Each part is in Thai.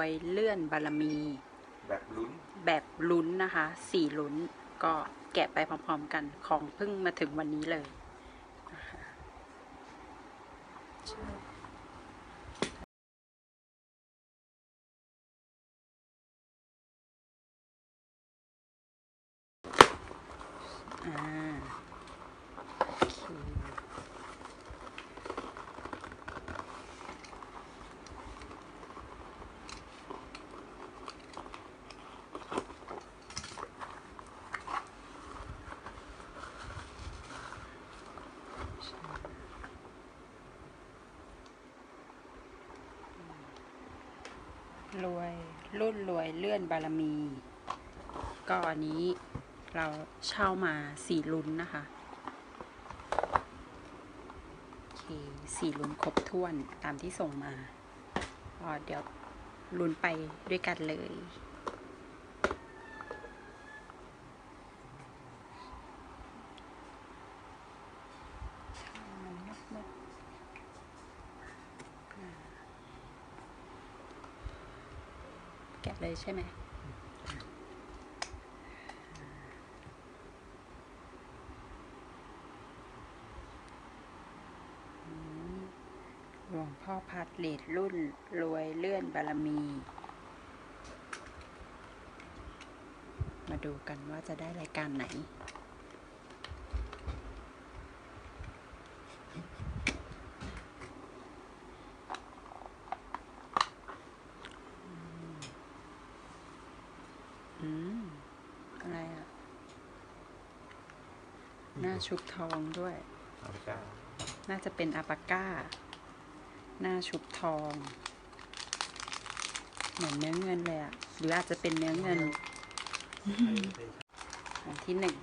วยเลื่อนบารมี แบบลุ้น แบบลุ้นนะคะสี่ลุ้นก็แกะไปพร้อมๆกันของเพิ่งมาถึงวันนี้เลยนะคะอ่า รวย รุ่นรวยเลื่อนบารมี ก็อันนี้เราเช่ามาสี่ลุ้นนะคะโอเคสี่ลุ้นครบถ้วนตามที่ส่งมาพอเดี๋ยวลุ้นไปด้วยกันเลย แกะเลยใช่ไหมหลวงพ่อพัดเลดรุ่น รวยเลื่อนบารมี มาดูกันว่าจะได้รายการไหน อืม อะไรอะ ห น้าชุบทองด้วยเอาไปจ้าน่าจะเป็นอาปาก้า หน้าชุบทอง เหมือนเนื้อเงินเลยอะหรืออาจจะเป็นเนื้อเงินอันที่หนึ่ง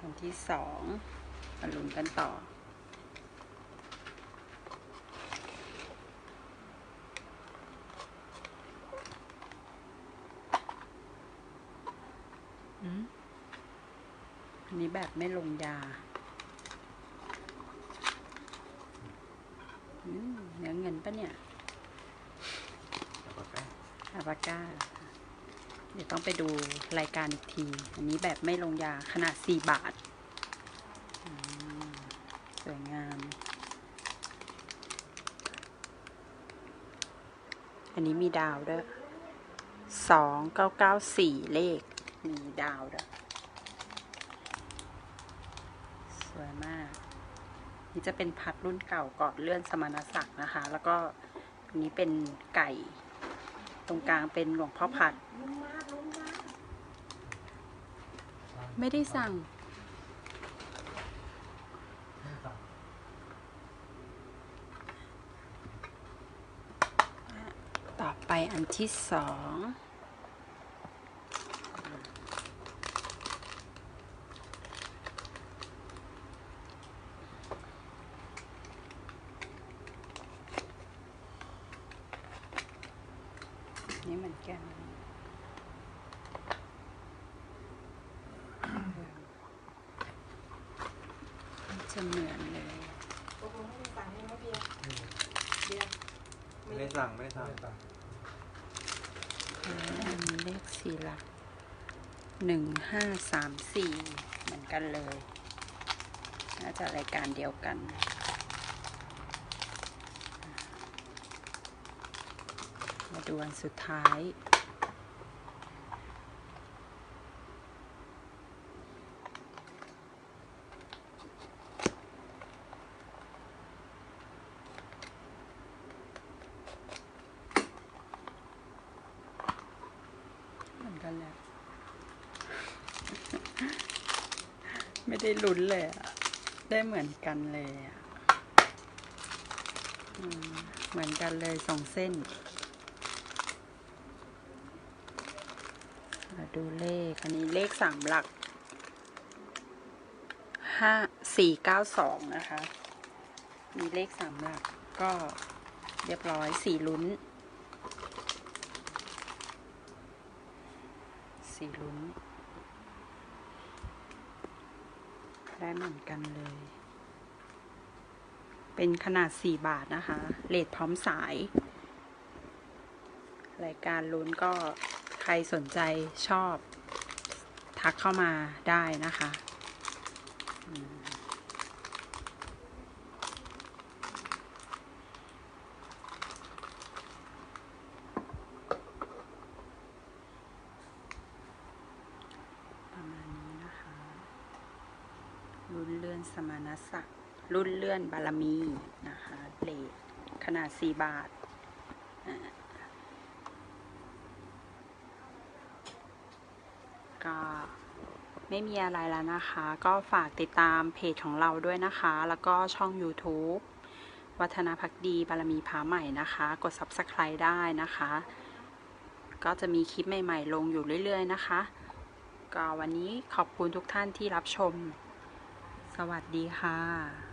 อันที่สองมาลุ้นกันต่ออืมอั นนี้แบบไม่ลงยาอืมเนื้อเงินปะเนี่ยเอาไปจ้าอาบาก้า เดี๋ยวต้องไปดูรายการอีกที อันนี้แบบไม่ลงยาขนาด4บาทอืมสวยงาม อันนี้มีดาวด้วยสองเก้าเก้าสี่เลข มีดาวด้วย ส วยมาก นี่จะเป็นพัดรุ่นเก่ากอนเลื่อนสมณศักดิ์นะคะ แล้วก็นนี้เป็นไก่ ตรงกลางเป็นหลวงพ่อพัด ไม่ได้สั่ง ต่อไปอันที่สอง นี่เหมือน กัน จะเหมือนเลยตกลงไม่ได้สั่งใช่ไหมเบียร์เบียร์ไม่ได้สั่งไม่ได้สั่งอันนี้เลขสี่หลักหนึ่งห้าสามสี่เหมือนกันเลย น่าจะรายการเดียวกัน มา ดูอันสุดท้าย เหมือนกันแหละ ไม่ได้ลุ้นเลยอะได้เหมือนกันเลยอะเหมือนกันเลยสองเส้น มา ดูเลข อันนี้เลขสามหลักห้าสี่เก้าสองนะคะ มีเลขสามหลักก็เรียบร้อยสี่ลุ้นสี่ลุ้น ได้เหมือนกันเลย เป็นขนาด4บาทนะคะเลทพร้อมสาย รายการลุ้นก็ ครสนใจชอบ ทักเข้ามาได้นะคะ ประมาณนี้นะคะรุ่นเลื่อนสมณศักดิ์รุ่นเลื่อนบารมีนะคะเลทขนาด 4 บาทอ่า ก็ไม่มีอะไรแล้วนะคะ ก็ฝากติดตามเพจของเราด้วยนะคะ แล้วก็ช่อง YouTube วัฒนาพักดีบารมีพาใหม่นะคะ กด Subscribe ได้นะคะ ก็จะมีคลิปใหม่ๆ ลงอยู่เรื่อยๆนะคะ ก็วันนี้ขอบคุณทุกท่านที่รับชม สวัสดีค่ะ